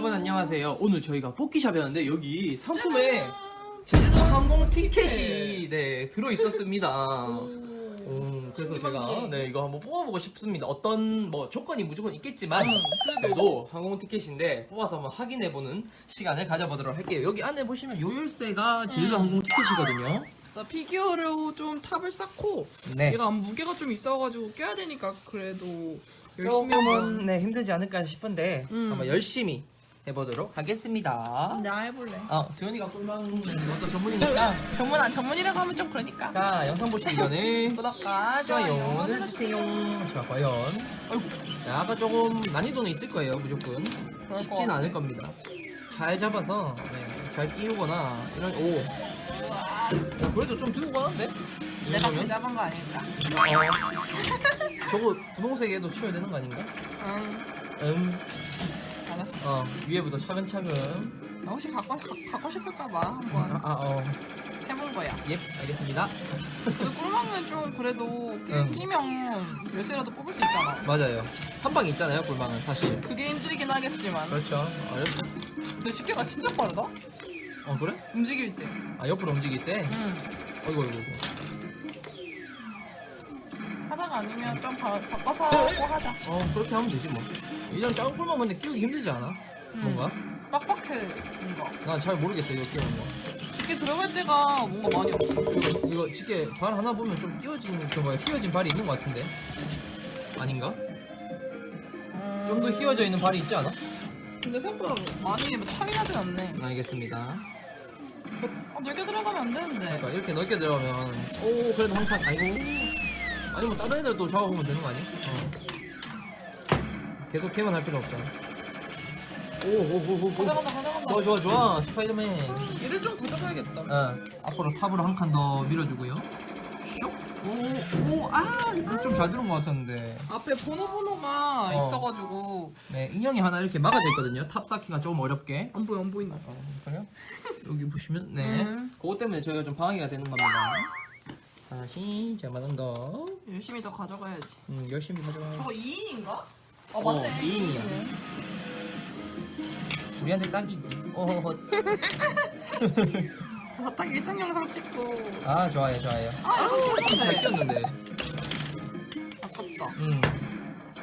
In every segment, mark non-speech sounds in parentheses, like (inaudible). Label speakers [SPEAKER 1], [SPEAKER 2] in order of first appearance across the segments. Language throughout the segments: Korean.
[SPEAKER 1] 여러분 안녕하세요. 오늘 저희가 뽑기샵이었는데 여기 상품에 제주도 항공 티켓이 네 들어 있었습니다. (laughs) 음, 그래서 제가 네 이거 한번 뽑아보고 싶습니다. 어떤 뭐 조건이 무조건 있겠지만
[SPEAKER 2] 응, 그래도.
[SPEAKER 1] 항공 티켓인데 뽑아서 한번 확인해보는 시간을 가져보도록 할게요. 여기 안에 보시면 요 열쇠가 제주도
[SPEAKER 2] 음.
[SPEAKER 1] 항공 티켓이거든요.
[SPEAKER 2] 그래서 피규어로 좀 탑을 쌓고
[SPEAKER 1] 네.
[SPEAKER 2] 얘가 무게가 좀 있어가지고 껴야 되니까 그래도 열심히 한번
[SPEAKER 1] 조금은 네 힘들지 않을까 싶은데
[SPEAKER 2] 음.
[SPEAKER 1] 한번 열심히 해보도록 하겠습니다.
[SPEAKER 2] 나 해볼래.
[SPEAKER 1] 어, 도현이가 꿀망 것도 전문이니까 (laughs)
[SPEAKER 2] 전문 안 전문이라고 하면 좀 그러니까.
[SPEAKER 1] 자 영상 보시기 전에 (laughs)
[SPEAKER 2] 구독과
[SPEAKER 1] 좋아요
[SPEAKER 2] 좋아요
[SPEAKER 1] 눌러주세요 자 과연 아이고 자 아까 조금 난이도는 있을 거예요 무조건
[SPEAKER 2] 것
[SPEAKER 1] 쉽진
[SPEAKER 2] 같아.
[SPEAKER 1] 않을 겁니다 잘 잡아서 네, 잘 끼우거나 이런 오 어, 그래도 좀 들고 가는데 이
[SPEAKER 2] 내가
[SPEAKER 1] 정도면?
[SPEAKER 2] 잡은 거 아닐까?
[SPEAKER 1] 어, 저거 분홍색에도 치워야 되는 거 아닌가?
[SPEAKER 2] 응.
[SPEAKER 1] 응
[SPEAKER 2] 알았 어.
[SPEAKER 1] 어, 위에부터 차근차근
[SPEAKER 2] 나 혹시 갖고 갖고 싶을까봐 한번
[SPEAKER 1] 아, 아, 어,
[SPEAKER 2] 해본 거야.
[SPEAKER 1] 예, 알겠습니다
[SPEAKER 2] 그래도 꿀망은 좀 그래도 그
[SPEAKER 1] 응.
[SPEAKER 2] 끼면 열쇠라도 뽑을 수 있잖아.
[SPEAKER 1] 맞아요 한 방 있잖아요 꿀망은 사실
[SPEAKER 2] 그게 힘들긴 하겠지만.
[SPEAKER 1] 그렇죠 어렵...
[SPEAKER 2] 근데 집게가 진짜 빠르다.
[SPEAKER 1] 어 그래?
[SPEAKER 2] 움직일 때.
[SPEAKER 1] 아 옆으로 움직일 때?
[SPEAKER 2] 응.
[SPEAKER 1] 어이구 어이구 어이구.
[SPEAKER 2] 하다가 아니면 좀 바, 바꿔서 하고 하자.
[SPEAKER 1] 어 그렇게 하면 되지 뭐 이런 작은 꿀만 근데 끼우기 힘들지 않아?
[SPEAKER 2] 음.
[SPEAKER 1] 뭔가?
[SPEAKER 2] 빡빡해 뭔가.
[SPEAKER 1] 난 잘 모르겠어 이거 끼우는 거
[SPEAKER 2] 집게 들어갈 때가 뭔가 많이 없어.
[SPEAKER 1] 이거, 이거 집게 발 하나 보면 좀 끼워진 그 뭐야 휘어진 발이 있는 것 같은데 아닌가? 좀더 휘어져 있는 발이 있지 않아?
[SPEAKER 2] 근데 생각보다 많이 차이 나진 않네.
[SPEAKER 1] 알겠습니다
[SPEAKER 2] 어, 넓게 들어가면 안 되는데.
[SPEAKER 1] 그러니까 이렇게 넓게 들어가면 오 그래도 한칸 아이고 아니 뭐 다른 애들 또 잡아보면 되는 거 아니야? 어. 계속 걔만 할 필요 없잖아 오오오오
[SPEAKER 2] 가져간다 가져간다.
[SPEAKER 1] 좋아 좋아 좋아 스파이더맨
[SPEAKER 2] 얘를 좀 가져가야겠다.
[SPEAKER 1] 어, 앞으로 탑으로 한 칸 더 밀어주고요. 슉. 오, 오, 아, 이거 좀 잘 들은 것 같았는데.
[SPEAKER 2] 앞에 번호 번호가
[SPEAKER 1] 어.
[SPEAKER 2] 있어가지고
[SPEAKER 1] 네, 인형이 하나 이렇게 막아져 있거든요. 탑 쌓기가 조금 어렵게.
[SPEAKER 2] 안 보여 안 보인다.
[SPEAKER 1] 어, 그래요? 여기 보시면, 네.
[SPEAKER 2] 음.
[SPEAKER 1] 그것 때문에 저희가 좀 방해가 되는 겁니다. 다시, 제만한 거.
[SPEAKER 2] 열심히 더 가져가야지.
[SPEAKER 1] 음, 열심히 가져가요.
[SPEAKER 2] 저거 2인인가? 아
[SPEAKER 1] 어,
[SPEAKER 2] 맞네.
[SPEAKER 1] 2인이야. 우리한테 딱이지. 어허허. (laughs)
[SPEAKER 2] 딱 일상 영상 찍고.
[SPEAKER 1] 아, 좋아요, 좋아요.
[SPEAKER 2] 아 이거
[SPEAKER 1] 잘
[SPEAKER 2] 찍었는데.
[SPEAKER 1] 끼웠는데.
[SPEAKER 2] 아깝다.
[SPEAKER 1] 음,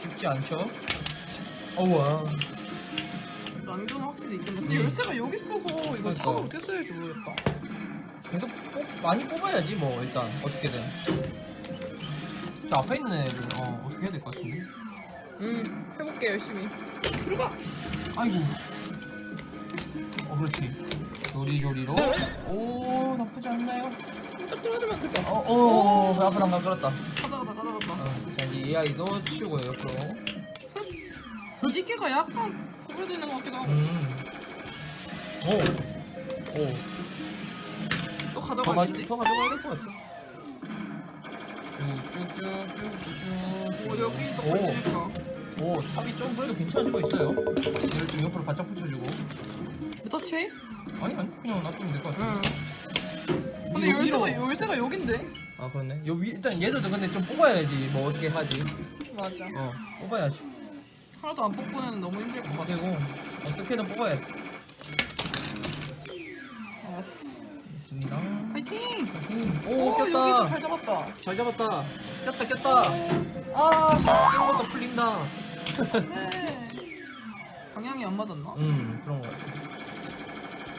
[SPEAKER 1] 쉽지 않죠? 어우와.
[SPEAKER 2] 난이도는 확실히 있겠네. 근데
[SPEAKER 1] 음.
[SPEAKER 2] 열쇠가 여기 있어서 이거
[SPEAKER 1] 그러니까.
[SPEAKER 2] 탑을 어떻게 써야지 모르겠다.
[SPEAKER 1] 계속 뽑, 많이 뽑아야지 뭐 일단 어떻게든 저 앞에 있는 애들 어, 어떻게 해야 될 것 같은데
[SPEAKER 2] 음 해볼게 열심히. 들어가.
[SPEAKER 1] 아이고 어 그렇지 조리조리로 오 나쁘지 않나요?
[SPEAKER 2] 딱 들어가주면 될것 같아.
[SPEAKER 1] 어어 그 앞으로 한번 끌었다 어,
[SPEAKER 2] 가져가다 가져가다.
[SPEAKER 1] 자 이제 이 아이도 치우고요 옆으로
[SPEAKER 2] 이 개가 약간 구부러지는 것 같기도 하고.
[SPEAKER 1] 음 오 오
[SPEAKER 2] 또
[SPEAKER 1] 더,
[SPEAKER 2] 가져가겠지?
[SPEAKER 1] 가져, 더 가져가야 될 것 같아 쭉쭉쭉쭉쭉쭉
[SPEAKER 2] 오 여기 또
[SPEAKER 1] 오.
[SPEAKER 2] 걸리니까.
[SPEAKER 1] 오 탑이 좀 그래도 괜찮아지고 있어요 얘를 좀 옆으로 바짝 붙여주고
[SPEAKER 2] 몇 터치?
[SPEAKER 1] 아니 아니 그냥 놔두면 될 것 같아
[SPEAKER 2] 응. 근데 열쇠가 열쇠가 여긴데?
[SPEAKER 1] 아 그렇네 요 위, 일단 얘들도 근데 좀 뽑아야지 뭐 어떻게 하지
[SPEAKER 2] 맞아.
[SPEAKER 1] 어 뽑아야지
[SPEAKER 2] 하나도 안 뽑고는 너무 힘들 것 같아.
[SPEAKER 1] 그리고 어떻게든 뽑아야 돼
[SPEAKER 2] 알았어.
[SPEAKER 1] 있습니다
[SPEAKER 2] 파이팅!
[SPEAKER 1] 오,
[SPEAKER 2] 여기 좀
[SPEAKER 1] 꼈다
[SPEAKER 2] 잘 잡았다.
[SPEAKER 1] 잘 잡았다 꼈다 꼈다 아 이런 것도 풀린다
[SPEAKER 2] 네. 방향이 안 맞았나?
[SPEAKER 1] 음 그런 거 같아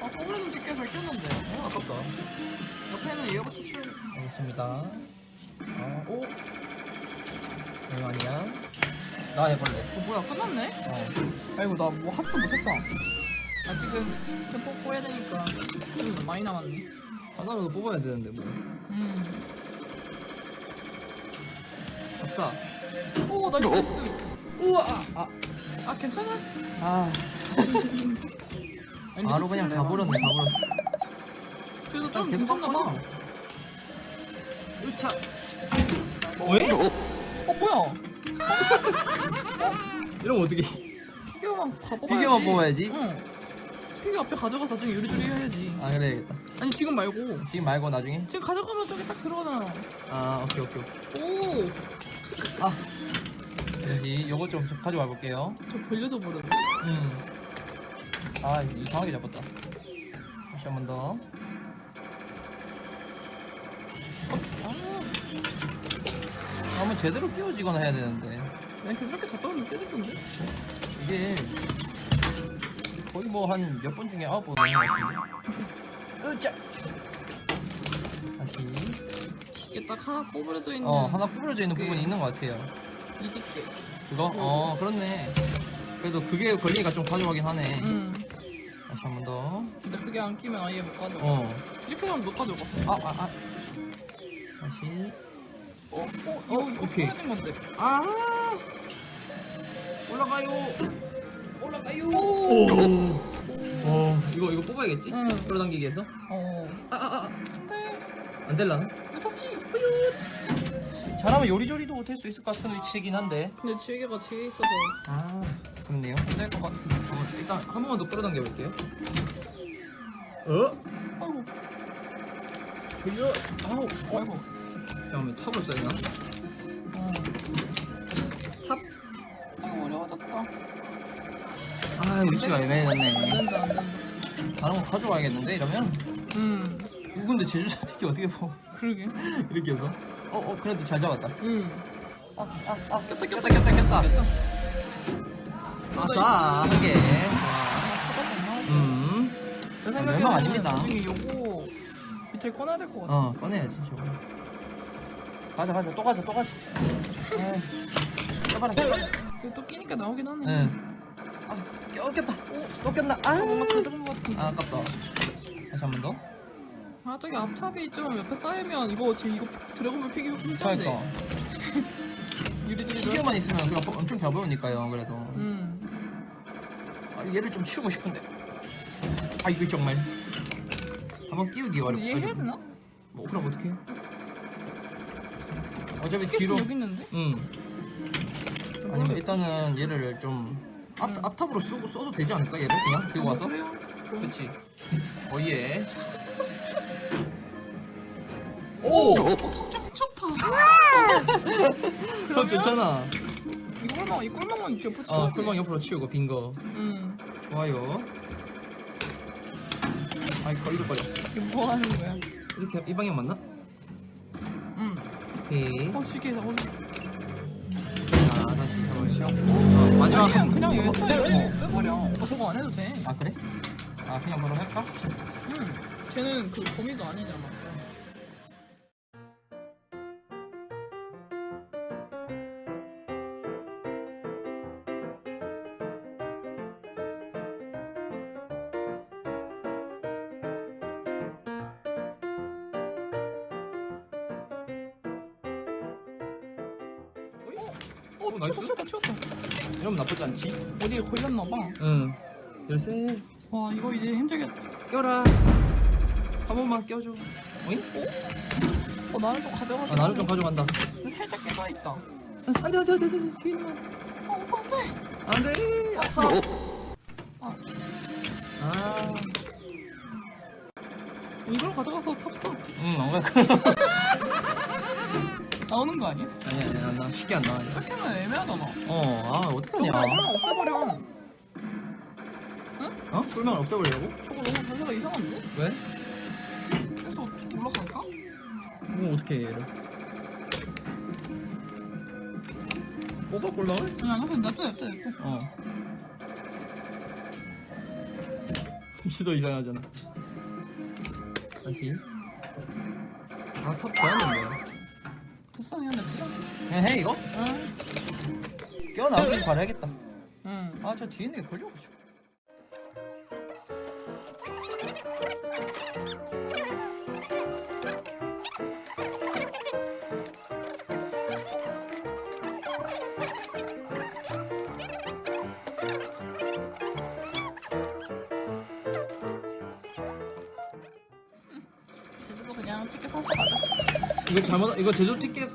[SPEAKER 2] 아, 꼬부리는 집게 잘 꼈는데.
[SPEAKER 1] 어 아깝다
[SPEAKER 2] 옆에는 얘부터 칠.
[SPEAKER 1] 알겠습니다 아오 이거 아니야 나 해볼래
[SPEAKER 2] 어, 뭐야, 끝났네?
[SPEAKER 1] 어
[SPEAKER 2] 아이고, 나 뭐 하지도 못했다. 아직은 좀 뽑고 해야 되니까 좀 많이 남았네.
[SPEAKER 1] 하나라도 뽑아야 되는데 뭐
[SPEAKER 2] 음.
[SPEAKER 1] 아싸
[SPEAKER 2] 오, 나이스. 나이스.
[SPEAKER 1] 우와 아,
[SPEAKER 2] 아, 괜찮아?
[SPEAKER 1] 아
[SPEAKER 2] 아니,
[SPEAKER 1] 바로 그냥. 가버렸네 가버렸어
[SPEAKER 2] 그래도 좀
[SPEAKER 1] 계속
[SPEAKER 2] 괜찮나 봐.
[SPEAKER 1] 으차 왜?
[SPEAKER 2] 어, 뭐야?
[SPEAKER 1] 이러면 어떻게
[SPEAKER 2] 피규어만 가봐야지.
[SPEAKER 1] 피규어만 뽑아야지?
[SPEAKER 2] 응. 피규어 앞에 가져가서 나중에 요리조리 해야지.
[SPEAKER 1] 아 그래야겠다
[SPEAKER 2] 아니 지금 말고.
[SPEAKER 1] 지금 말고 나중에?
[SPEAKER 2] 지금 가져가면 저기 딱 들어가잖아.
[SPEAKER 1] 아 오케이 오케이 오케이.
[SPEAKER 2] 오,
[SPEAKER 1] 아. 여기 요거 좀 가져와 볼게요.
[SPEAKER 2] 저 벌려져 버렸네.
[SPEAKER 1] 음. 아 이상하게 잡았다. 다시 한 번 더. 한번 제대로 끼워지거나 해야 되는데.
[SPEAKER 2] 난 계속 이렇게 잡다 보면 깨졌던데?
[SPEAKER 1] 이게 거의 뭐 한 몇 번 중에 아홉 번것 같은데 으짜 다시
[SPEAKER 2] 이게 딱 하나 꼬부러져 있는
[SPEAKER 1] 어 하나 뿌려져 있는
[SPEAKER 2] 그-
[SPEAKER 1] 부분이 있는 것 같아요
[SPEAKER 2] 이집게
[SPEAKER 1] 그거? 어 그렇네 그래도 그게 걸리니까 좀 가져가긴 하네
[SPEAKER 2] 응
[SPEAKER 1] 다시 한 번 더
[SPEAKER 2] 근데 그게 안 끼면 아예 못 가져가
[SPEAKER 1] 어.
[SPEAKER 2] 이렇게 하면 못 가져가
[SPEAKER 1] 아, 아, 아. 다시.
[SPEAKER 2] 어? 어?
[SPEAKER 1] 어,
[SPEAKER 2] 이거 이거
[SPEAKER 1] 오케이.
[SPEAKER 2] 뿌려진 건데
[SPEAKER 1] 아! 올라가요. 올라가요.
[SPEAKER 2] 오!
[SPEAKER 1] 어, 이거 이거 뽑아야겠지?
[SPEAKER 2] 응.
[SPEAKER 1] 끌어당기기 해서.
[SPEAKER 2] 어
[SPEAKER 1] 아, 아, 아.
[SPEAKER 2] 근데
[SPEAKER 1] 안 될라나?
[SPEAKER 2] 왜 다시
[SPEAKER 1] 잘하면 요리조리도 될수 있을 것 같은 위치이긴 한데.
[SPEAKER 2] 근데 지혜가 뒤에 있어서
[SPEAKER 1] 아, 그렇네요.
[SPEAKER 2] 안 될 것 같은데
[SPEAKER 1] 어, 일단 한 번만 더 끌어당겨 볼게요. 어?
[SPEAKER 2] 아이고
[SPEAKER 1] 이거 아우.
[SPEAKER 2] 아이고
[SPEAKER 1] 잠깐만 탑을 써야 되나?
[SPEAKER 2] 어
[SPEAKER 1] 탑.
[SPEAKER 2] 아이고 어려워졌다
[SPEAKER 1] 아, 위치가
[SPEAKER 2] 안
[SPEAKER 1] 애매해졌네. 다른 거 가져와야겠는데 이러면?
[SPEAKER 2] 응
[SPEAKER 1] 어, 근데 제주도 (laughs) 특히 어떻게 봐?
[SPEAKER 2] 그러게 (laughs)
[SPEAKER 1] 이렇게 해서? 어, 어, 그래도 잘 잡았다.
[SPEAKER 2] 응
[SPEAKER 1] 아, 아, 아,
[SPEAKER 2] 꼈다
[SPEAKER 1] 꼈다, 꼈다, 꼈다. 아싸, 한 개. 음.
[SPEAKER 2] 내
[SPEAKER 1] 아,
[SPEAKER 2] 생각에는
[SPEAKER 1] 아닙니다.
[SPEAKER 2] 나중에 요거 밑에 꺼내야 될 것 같아
[SPEAKER 1] 어, 꺼내야지, 저거. 가자, 가자, 또 가자, 또 가자. 에이, 떠봐라.
[SPEAKER 2] 그또 끼니까 나오긴 하네
[SPEAKER 1] 응. 아, 껴, 꼈다. 오, 또 꼈나? 아,
[SPEAKER 2] 어, 뭔가 가져간 것 같은데
[SPEAKER 1] 아, 아깝다. 다시 한 번 더.
[SPEAKER 2] 아 저기 앞탑이 좀 옆에 쌓이면 이거 지금 이거 드래곤볼 피기 혼자인데
[SPEAKER 1] 그러니까. (laughs)
[SPEAKER 2] 유리들이
[SPEAKER 1] 피규어만 있으면 그냥 엄청 가벼우니까요, 그래도.
[SPEAKER 2] 음
[SPEAKER 1] 아, 얘를 좀 치우고 싶은데. 아, 이거 정말. 한번 끼우기 어렵.
[SPEAKER 2] 얘 해야 되나?
[SPEAKER 1] 뭐, 그럼 어떡해? 어차피 뒤로.
[SPEAKER 2] 여기 있는데?
[SPEAKER 1] 응. 아니면 일단은 얘를 좀 앞,
[SPEAKER 2] 응.
[SPEAKER 1] 앞탑으로 쓰고 써도 되지 않을까 얘를 그냥 들고 와서? 그렇지 (laughs) 어예 오!
[SPEAKER 2] 딱 좋다.
[SPEAKER 1] 그럼 좋잖아.
[SPEAKER 2] 이 꿀망 이 꿀망만 옆에 치워
[SPEAKER 1] 어 꿀망 옆으로 치우고 빈거
[SPEAKER 2] 응
[SPEAKER 1] 좋아요. 아이 걸리적거려.
[SPEAKER 2] 이거 뭐 하는 거야?
[SPEAKER 1] 이렇게 이 방향 맞나?
[SPEAKER 2] 응
[SPEAKER 1] 오케이.
[SPEAKER 2] 어 시계 나 오늘
[SPEAKER 1] 자 다시 잡아주시오 어, 마지막
[SPEAKER 2] 그냥
[SPEAKER 1] 한-
[SPEAKER 2] 그냥
[SPEAKER 1] 어,
[SPEAKER 2] 여기 써요
[SPEAKER 1] 어.
[SPEAKER 2] 빼버려 어 저거 안 해도 돼
[SPEAKER 1] 아 그래? 아 그냥 바로 할까?
[SPEAKER 2] 응. 쟤는 그 거미도 아니잖아. 어,
[SPEAKER 1] 어, 나이스.
[SPEAKER 2] 치웠다, 치웠다, 치웠다.
[SPEAKER 1] 이러면 나쁘지 않지?
[SPEAKER 2] 어디에 걸렸나봐.
[SPEAKER 1] 응 열쇠
[SPEAKER 2] 와, 이거 이제 힘들겠다.
[SPEAKER 1] 껴라 한 번만 껴줘 어잉?
[SPEAKER 2] 어, 나를 또 가져가자.
[SPEAKER 1] 아 나를 좀 가져간다
[SPEAKER 2] 살짝 깨져있다.
[SPEAKER 1] 안돼 안돼 안돼 안돼 있는
[SPEAKER 2] 어, 오빠, 안 돼.
[SPEAKER 1] 안돼 아파
[SPEAKER 2] 아,
[SPEAKER 1] 아
[SPEAKER 2] 이걸 가져가서 삽사.
[SPEAKER 1] 응, 안 가. (laughs)
[SPEAKER 2] 나오는 거 아니야?
[SPEAKER 1] 아니, 아니, 안 나. 쉽게 안 나와.
[SPEAKER 2] 이렇게 하면 애매하잖아.
[SPEAKER 1] 어, 아,
[SPEAKER 2] 저거
[SPEAKER 1] 어떡하냐.
[SPEAKER 2] 그냥 없애버려.
[SPEAKER 1] 어? 불명을 없애버리려고?
[SPEAKER 2] 저거 너무 자세가 이상한데?
[SPEAKER 1] 왜?
[SPEAKER 2] 그래서 올라갈까?
[SPEAKER 1] 뭐, 어떻게 해, 얘를. 뽑아, 꿀망을?
[SPEAKER 2] 아니, 아니, 그냥 냅둬, 냅둬, 냅둬.
[SPEAKER 1] 어. 시도 이상하잖아. 다시. 아, 탑 좋았는데.
[SPEAKER 2] 됐어, 그냥 냅둬.
[SPEAKER 1] 그냥 해, 이거?
[SPEAKER 2] 응.
[SPEAKER 1] 껴나오길 바라야겠다.
[SPEAKER 2] 응.
[SPEAKER 1] 아, 저 뒤에 있는 게 걸려가지고.
[SPEAKER 2] 제주도 그냥 티켓 사서 가자.
[SPEAKER 1] 이거 잘못, 이거 제조 티켓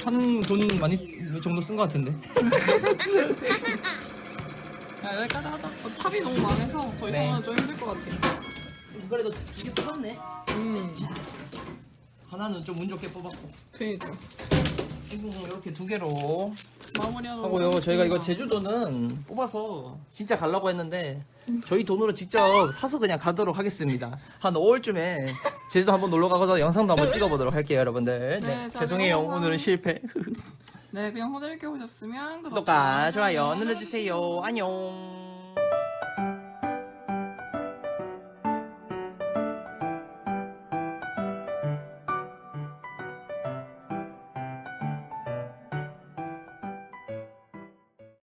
[SPEAKER 1] 사는 돈 많이, 쓰- 정도 쓴 것 같은데. (laughs)
[SPEAKER 2] 야, 여기까지 하자. 어, 탑이 너무 많아서 더
[SPEAKER 1] 네.
[SPEAKER 2] 이상은 좀 힘들 것 같아.
[SPEAKER 1] 그래도 두개 뽑았네.
[SPEAKER 2] 음.
[SPEAKER 1] 하나는 좀 운 좋게 뽑았고.
[SPEAKER 2] 그니까.
[SPEAKER 1] 이렇게 두 개로
[SPEAKER 2] 마무리하도록
[SPEAKER 1] 하고요. 저희가 이거
[SPEAKER 2] 하겠습니다.
[SPEAKER 1] 제주도는 뽑아서 진짜 가려고 했는데 저희 돈으로 직접 사서 그냥 가도록 하겠습니다. 한 5월쯤에 제주도 한번 놀러 가서 영상도 한번 찍어보도록 할게요, 여러분들. 네,
[SPEAKER 2] 네, 자,
[SPEAKER 1] 죄송해요.
[SPEAKER 2] 영상.
[SPEAKER 1] 오늘은 실패.
[SPEAKER 2] 네 그냥 호재밌게 보셨으면
[SPEAKER 1] 구독과 좋아요 눌러주세요. 안녕.